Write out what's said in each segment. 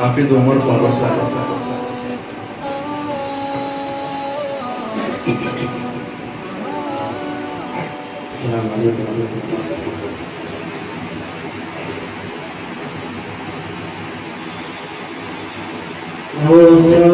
হাফিজ ওমর বাবা সাহেব السلام عليكم ورحمة الله وصار كما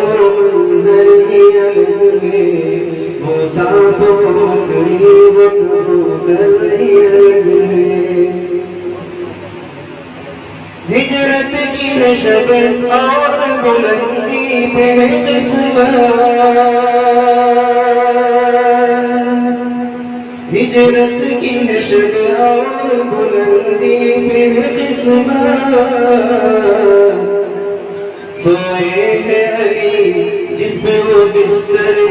صعب وكريم ہجرت کی نشب اور بلندی میرے قسمت ہجرت کی نشب اور بلندی میرے قسمت سوئے ہے علی جس پہ وہ بستر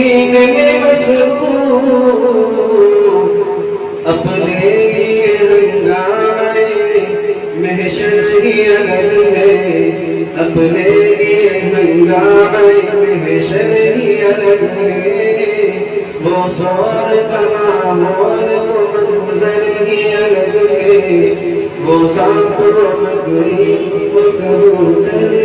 دین میں مصروف، اپنے لیے ہنگامے محشر ہی الگ ہے، اپنے لیے ہنگامے محشر ہی الگ ہے۔ وہ سور کا ماحول وہ منظر ہی الگ ہے، وہ وہ کبوتر